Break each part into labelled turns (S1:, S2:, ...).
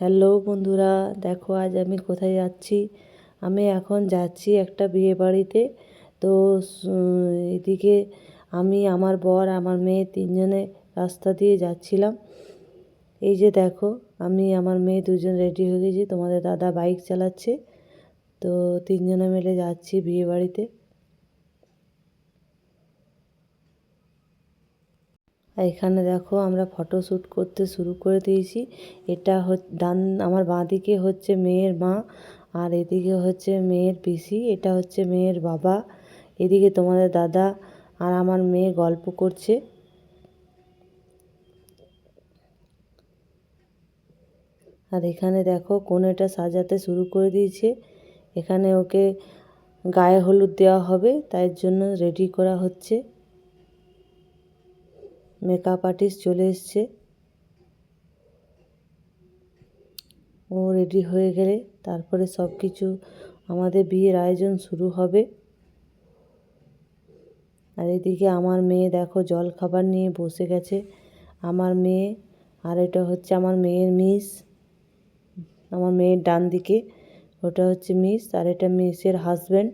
S1: Hello বন্ধুরা, দেখো আজ আমি কোথায় যাচ্ছি। আমি এখন যাচ্ছি একটা বিয়ে বাড়িতে। তো এদিকে আমি, আমার বর, আমার মেয়ে তিনজনে রাস্তা দিয়ে যাচ্ছিলাম। এই যে দেখো, আমি, আমার মেয়ে দুজন রেডি হয়ে গেছি। তোমাদের দাদা বাইক চালাচ্ছে। তো তিনজনে মিলে যাচ্ছি বিয়ে বাড়িতে। এখানে দেখো আমরা ফটো শ্যুট করতে শুরু করে দিয়েছি। এটা ডান, আমার বাঁদিকে হচ্ছে মেয়ের মা আর এদিকে হচ্ছে মেয়ের পিসি, এটা হচ্ছে মেয়ের বাবা, এদিকে তোমাদের দাদা আর আমার মেয়ে গল্প করছে। আর এখানে দেখো কোনেটা সাজাতে শুরু করে দিয়েছে। এখানে ওকে গায়ে হলুদ দেওয়া হবে, তাই জন্য রেডি করা হচ্ছে। মেকআপ আর্টিস্ট চলে এসছে। ও রেডি হয়ে গেলে তারপরে সব কিছু আমাদের বিয়ের আয়োজন শুরু হবে। আর এদিকে আমার মেয়ে দেখো জল খাবার নিয়ে বসে গেছে। আমার মেয়ে, আর এটা হচ্ছে আমার মেয়ের মিস আমার মেয়ের ডান দিকে, ওটা হচ্ছে মিস আর এটা মিসের হাজব্যান্ড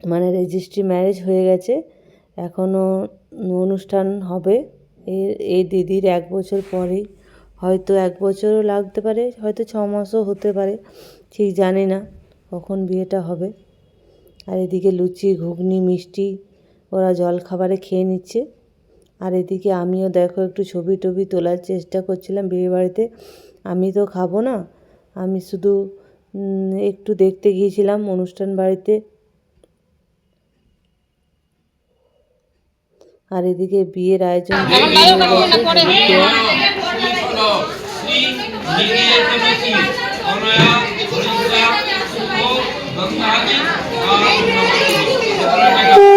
S1: মানে রেজিস্ট্রি ম্যারেজ হয়ে গেছে। এখনও অনুষ্ঠান হবে। এই দিদির এক বছর পরেই। হয়তো এক বছরও লাগতে পারে, হয়তো ছ মাসও হতে পারে, ঠিক জানি না কখন বিয়েটা হবে। আর এদিকে লুচি, ঘুগনি, মিষ্টি, ওরা জল খাবারে খেয়ে নিচ্ছে। আর এদিকে আমিও দেখো একটু ছবি টবি তোলার চেষ্টা করছিলাম বিয়ে বাড়িতে। আমি তো খাব না, আমি শুধু একটু দেখতে গিয়েছিলাম অনুষ্ঠান বাড়িতে। আর এদিকে বিয়ের আয়োজন শুরু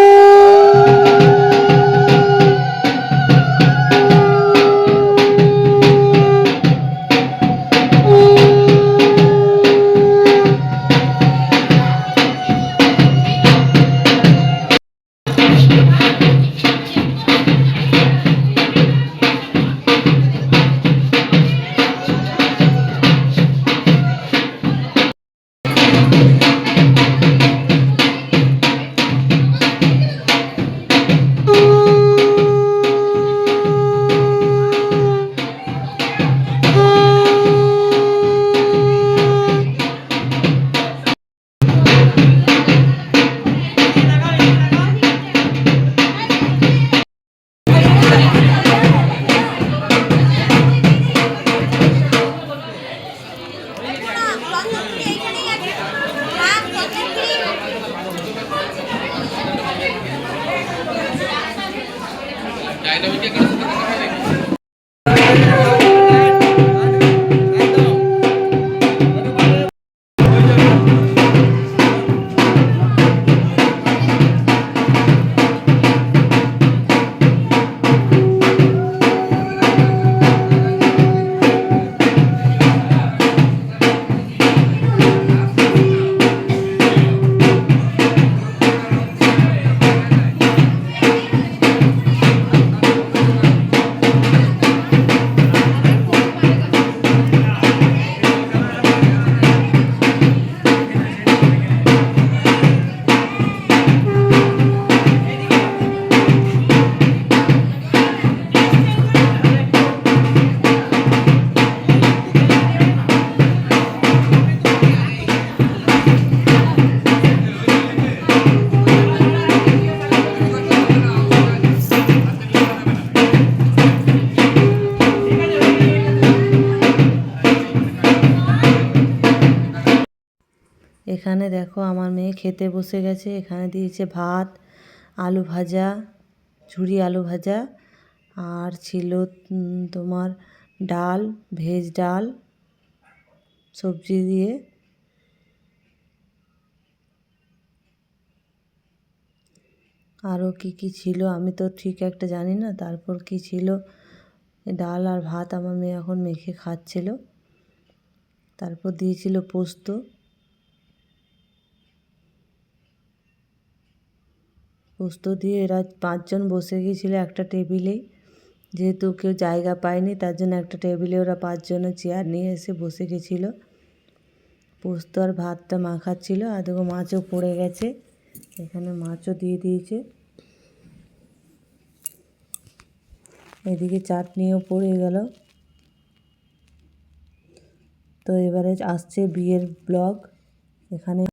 S2: ഡൈനാമിക്
S1: এখানে দেখো আমার মেয়ে খেতে বসে গেছে। এখানে দিয়েছে ভাত, আলু ভাজা, ঝুরি আলু ভাজা আর ছিল তোমার ডাল, ভেজ ডাল, সবজি দিয়ে। আরও কি কি ছিল আমি তো ঠিক একটা জানি না। তারপর কি ছিল? ডাল আর ভাত আমার মেয়ে এখন মেখে খাচ্ছিল। তারপর দিয়েছিল পোস্ত। পোস্ত দিয়ে এরা পাঁচজন বসে গিয়েছিল একটা টেবিলেই যেহেতু কেউ জায়গা পায়নি, তার জন্য একটা টেবিলে ওরা পাঁচজনের চেয়ার নিয়ে এসে বসে গেছিল পোস্ত আর ভাতটা মাখাচ্ছিল আর দেখো মাছও পড়ে গেছে। এখানে মাছও দিয়ে দিয়েছে। এদিকে চাটনিও পড়ে গেল। তো এবারে আসছে বিয়ের ব্লগ। এখানে